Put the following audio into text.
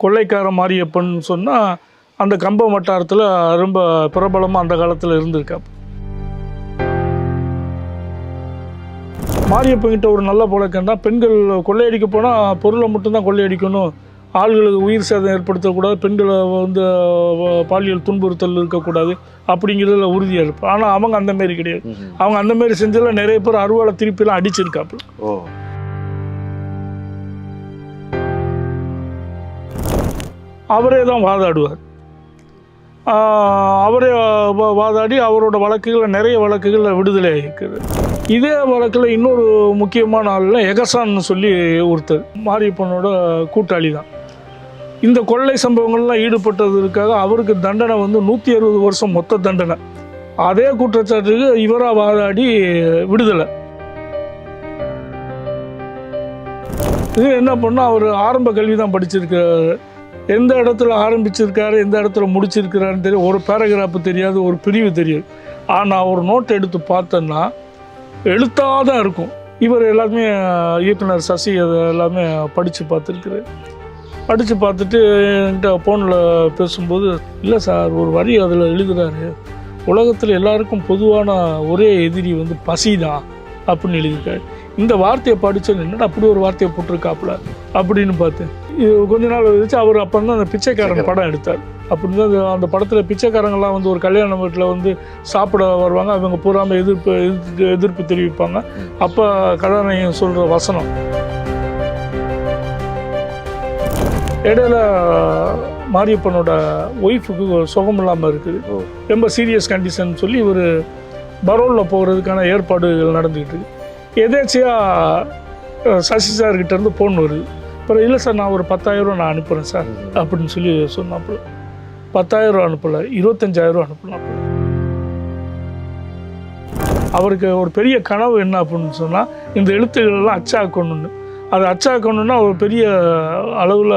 கொள்ளைக்கார மாரியப்பன் சொன்னால் அந்த கம்ப வட்டாரத்தில் ரொம்ப பிரபலமாக அந்த காலத்தில் இருந்திருக்காப்பு மாரியப்பங்கிட்ட ஒரு நல்ல பழக்கம்னா பெண்கள் கொள்ளையடிக்க போனால் பொருளை மட்டும்தான் கொள்ளையடிக்கணும். ஆள்களுக்கு உயிர் சேதம் ஏற்படுத்தக்கூடாது பெண்களை வந்து பாலியல் துன்புறுத்தல் இருக்கக்கூடாது அப்படிங்கிறதுல உறுதியாக இருப்போம் ஆனால் அவங்க அந்த மாதிரி கிடையாது. அவங்க அந்த மாதிரி செஞ்சதில் நிறைய பேர் அருவாளை திருப்பிலாம் அடிச்சிருக்காப்பு ஓ. அவரே தான் வாதாடுவார். அவரே வா- வாதாடி அவரோட வழக்குகளில் நிறைய வழக்குகளில் விடுதலை ஆகிருக்குது இதே வழக்கில் இன்னொரு முக்கியமான ஆள்ல எகசான்னு சொல்லி ஒருத்தர் மாரியப்பனோட கூட்டாளி தான். இந்த கொள்ளை சம்பவங்கள்லாம் ஈடுபட்டதற்காக அவருக்கு தண்டனை வந்து நூற்றி அறுபது வருஷம் மொத்த தண்டனை. அதே குற்றச்சாட்டுக்கு இவராக வாதாடி விடுதலை. இது என்ன பண்ணால் அவர் ஆரம்ப கல்வி தான் படிச்சிருக்காரு. எந்த இடத்துல ஆரம்பிச்சிருக்காரு எந்த இடத்துல முடிச்சிருக்கிறாருன்னு தெரியும் ஒரு பேராகிராஃப் தெரியாது ஒரு பிரிவு தெரியாது. ஆனால் ஒரு நோட் எடுத்து பார்த்தோன்னா எழுத்தாக தான் இருக்கும். இவர் எல்லாமே இயக்குனர் சசி அதை எல்லாமே படித்து பார்த்துருக்குறாரு. படித்து பார்த்துட்டு என்கிட்ட ஃபோனில் பேசும்போது இல்லை சார் ஒரு வரி அதில் எழுதுறாரு. உலகத்தில் எல்லாருக்கும் பொதுவான ஒரே எதிரி வந்து பசி தான் அப்படின்னு எழுதியிருக்காரு. இந்த வார்த்தையை படித்தேன் என்னடா அப்படி ஒரு வார்த்தையை போட்டிருக்காப்புல அப்படின்னு பார்த்தேன். கொஞ்ச நாள் கழிச்சு அவர் அப்போ தான் அந்த பிச்சைக்காரன் படம் எடுத்தார். அப்படின்னு தான் அந்த- படத்தில் பிச்சைக்காரங்கெல்லாம் வந்து ஒரு கல்யாண வீட்டில் வந்து சாப்பிட வருவாங்க. அவங்க பூராம எதிர்ப்பு எதிர்ப்பு எதிர்ப்பு தெரிவிப்பாங்க. அப்போ கதாநாயகன் சொல்கிற வசனம். இடையில மாரியப்பனோட ஒய்ஃபுக்கு சுகம் இல்லாமல் இருக்குது. ரொம்ப சீரியஸ் கண்டிஷன் சொல்லி இவர் பரோலில் போகிறதுக்கான ஏற்பாடுகள் நடந்துக்கிட்டு இருக்கு. எதேச்சியாக சசி சார்கிட்ட இருந்து ஃபோன் வருது. அப்புறம் இல்லை சார் நான் ஒரு பத்தாயிரம் நான் அனுப்புகிறேன் சார் அப்படின்னு சொல்லி சொன்னாப்புல. பத்தாயிரம் அனுப்பலை இருபத்தஞ்சாயிரம் அனுப்பலாம் அவருக்கு ஒரு பெரிய கனவு என்ன அப்படின்னு சொன்னால் இந்த எழுத்துக்கள் எல்லாம் அதை அச்சாக்கணுன்னா ஒரு பெரிய அளவில்